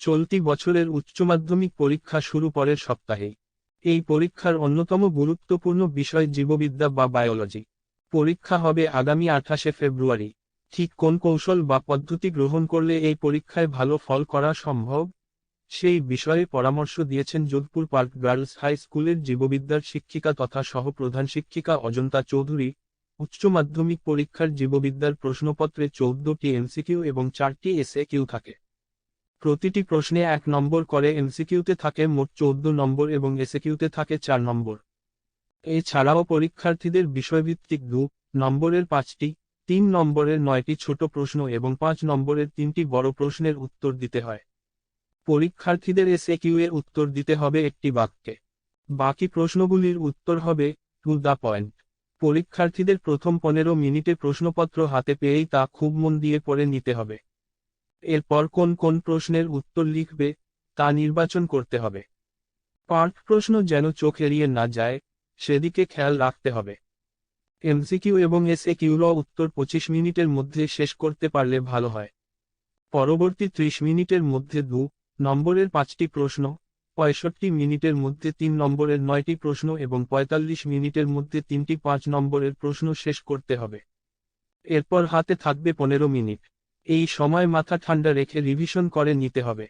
চলতি বছরের উচ্চ মাধ্যমিক পরীক্ষা শুরু পরের সপ্তাহেই এই পরীক্ষার অন্যতম গুরুত্বপূর্ণ বিষয় জীববিদ্যা বা বায়োলজি। পরীক্ষা হবে আগামী আঠাশে ফেব্রুয়ারি। ঠিক কোন কৌশল বা পদ্ধতি গ্রহণ করলে এই পরীক্ষায় ভালো ফল করা সম্ভব? সেই বিষয়ে পরামর্শ দিয়েছেন যোধপুর পার্ক গার্লস হাই স্কুলের জীববিদ্যার শিক্ষিকা তথা সহ প্রধান শিক্ষিকা অজন্তা চৌধুরী, উচ্চ মাধ্যমিক পরীক্ষার জীববিদ্যার প্রশ্নপত্রে চৌদ্দটি এমসিকিউ এবং চারটি এসএ কিউ থাকে। প্রতিটি প্রশ্নে এক নম্বর করে এমসিকিউতে থাকে মোট চৌদ্দ নম্বর এবং এসএকিউতে থাকে চার নম্বর। এছাড়াও পরীক্ষার্থীদের বিষয়ভিত্তিক দু নম্বরের পাঁচটি, তিন নম্বরের নয়টি ছোট প্রশ্ন এবং পাঁচ নম্বরের তিনটি বড় প্রশ্নের উত্তর দিতে হয়। পরীক্ষার্থীদের এসএকিউ এর উত্তর দিতে হবে একটি বাক্যে। বাকি প্রশ্নগুলির উত্তর হবে টু দ্য পয়েন্ট পরীক্ষার্থীদের প্রথম পনেরো মিনিটে প্রশ্নপত্র হাতে পেয়েই তা খুব মন দিয়ে পড়ে নিতে হবে। এরপর কোন কোন প্রশ্নের উত্তর লিখবে, তা নির্বাচন করতে হবে। পার্ট প্রশ্ন যেন চোখ এড়িয়ে না যায়, সেদিকে খেয়াল রাখতে হবে। এমসিকিউ এবং এসএকিউর উত্তর পঁচিশ মিনিটের মধ্যে শেষ করতে পারলে ভালো হয়। পরবর্তী ত্রিশ মিনিটের মধ্যে দু নম্বরের পাঁচটি প্রশ্ন, পঁয়ষট্টি মিনিটের মধ্যে তিন নম্বরের নয়টি প্রশ্ন এবং পঁয়তাল্লিশ মিনিটের মধ্যে তিনটি পাঁচ নম্বরের প্রশ্ন শেষ করতে হবে। এরপর হাতে থাকবে পনেরো মিনিট। এই সময় মাথা ঠান্ডা রেখে রিভিশন করে নিতে হবে।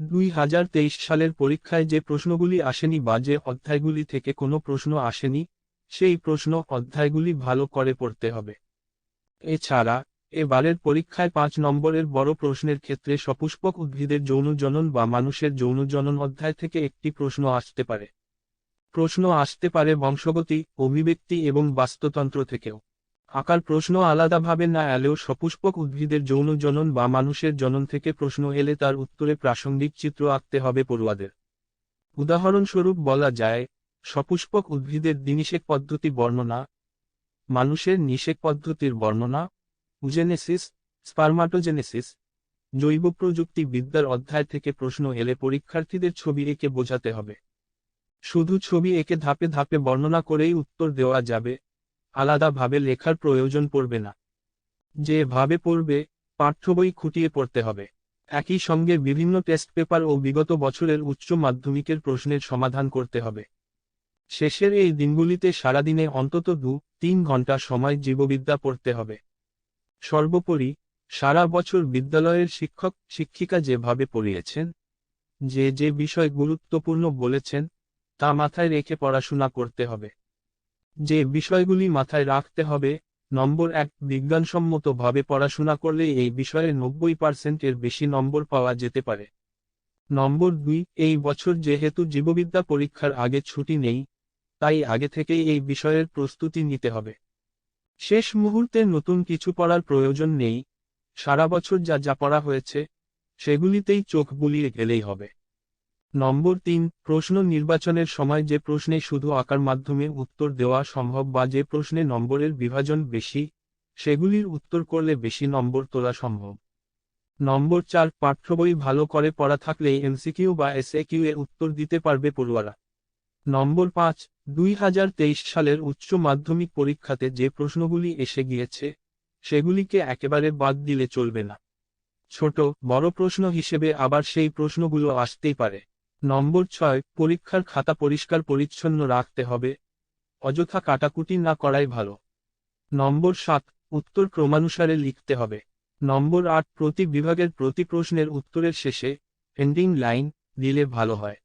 দুই হাজার তেইশ সালের পরীক্ষায় যে প্রশ্নগুলি আসেনি বা যে অধ্যায়গুলি থেকে কোনো প্রশ্ন আসেনি, সেই প্রশ্ন অধ্যায়গুলি ভালো করে পড়তে হবে। এছাড়া, এবারের পরীক্ষায় পাঁচ নম্বরের বড় প্রশ্নের ক্ষেত্রে সপুষ্পক উদ্ভিদের যৌন জনন বা মানুষের যৌন জনন অধ্যায় থেকে একটি প্রশ্ন আসতে পারে। প্রশ্ন আসতে পারে বংশগতি, অভিব্যক্তি এবং বাস্তুতন্ত্র থেকেও। আকার প্রশ্ন আলাদাভাবে না এলেও সপুষ্পক উদ্ভিদের যৌন জনন বা মানুষের জনন থেকে প্রশ্ন এলে তার উত্তরে প্রাসঙ্গিক চিত্র আঁকতে হবে পড়ুয়াদের। উদাহরণস্বরূপ বলা যায়, সপুষ্পক উদ্ভিদের দিনিষেক পদ্ধতি বর্ণনা, মানুষের নিষেক পদ্ধতির বর্ণনা, উজেনেসিস, স্পার্মাটোজেনেসিস, জৈব প্রযুক্তি বিদ্যার অধ্যায় থেকে প্রশ্ন এলে পরীক্ষার্থীদের ছবি এঁকে বোঝাতে হবে। শুধু ছবি এঁকে ধাপে ধাপে বর্ণনা করেই উত্তর দেওয়া যাবে। আলাদাভাবে লেখার প্রয়োজন পড়বে না। যেভাবে পড়বে, পাঠ্য বই খুঁটিয়ে পড়তে হবে। একই সঙ্গে বিভিন্ন টেস্ট পেপার ও বিগত বছরের উচ্চ মাধ্যমিকের প্রশ্নের সমাধান করতে হবে। শেষের এই দিনগুলিতে সারাদিনে অন্তত দু, তিন ঘণ্টা সময় জীববিদ্যা পড়তে হবে। সর্বোপরি, সারা বছর বিদ্যালয়ের শিক্ষক, শিক্ষিকা যেভাবে পড়িয়েছেন, যে যে বিষয় গুরুত্বপূর্ণ বলেছেন, তা মাথায় রেখে পড়াশোনা করতে হবে। যে বিষয়গুলি মাথায় রাখতে হবে, নম্বর এক, বিজ্ঞানসম্মতভাবে পড়াশোনা করলে এই বিষয়ে নব্বই পার্সেন্টের বেশি নম্বর পাওয়া যেতে পারে। নম্বর দুই, এই বছর যেহেতু জীববিদ্যা পরীক্ষার আগে ছুটি নেই, তাই আগে থেকেই এই বিষয়ের প্রস্তুতি নিতে হবে। শেষ মুহূর্তে নতুন কিছু পড়ার প্রয়োজন নেই, সারা বছর যা যা পড়া হয়েছে, সেগুলিতেই চোখ বুলিয়ে গেলেই হবে। নম্বর তিন, প্রশ্ন নির্বাচনের সময় যে প্রশ্নে শুধু আকার মাধ্যমে উত্তর দেওয়া সম্ভব বা যে প্রশ্নে নম্বরের বিভাজন বেশি, সেগুলির উত্তর করলে বেশি নম্বর তোলা সম্ভব। নম্বর চার পাঠ্যবই ভালো করে পড়া থাকলে এমসিকিউ বা এসএকিউ এর উত্তর দিতে পারবে পড়ুয়ারা। নম্বর পাঁচ, দুই হাজার তেইশ সালের উচ্চ মাধ্যমিক পরীক্ষাতে যে প্রশ্নগুলি এসে গিয়েছে, সেগুলিকে একেবারে বাদ দিলে চলবে না। ছোট, বড় প্রশ্ন হিসেবে আবার সেই প্রশ্নগুলো আসতেই পারে। নম্বর ছয়, পরীক্ষার খাতা পরিষ্কার পরিচ্ছন্ন রাখতে হবে। অযথা কাটাকুটি না করাই ভালো। নম্বর সাত, উত্তর ক্রমানুসারে লিখতে হবে। নম্বর আট, প্রতি বিভাগের প্রতি প্রশ্নের উত্তরের শেষে এন্ডিং লাইন দিলে ভালো হয়।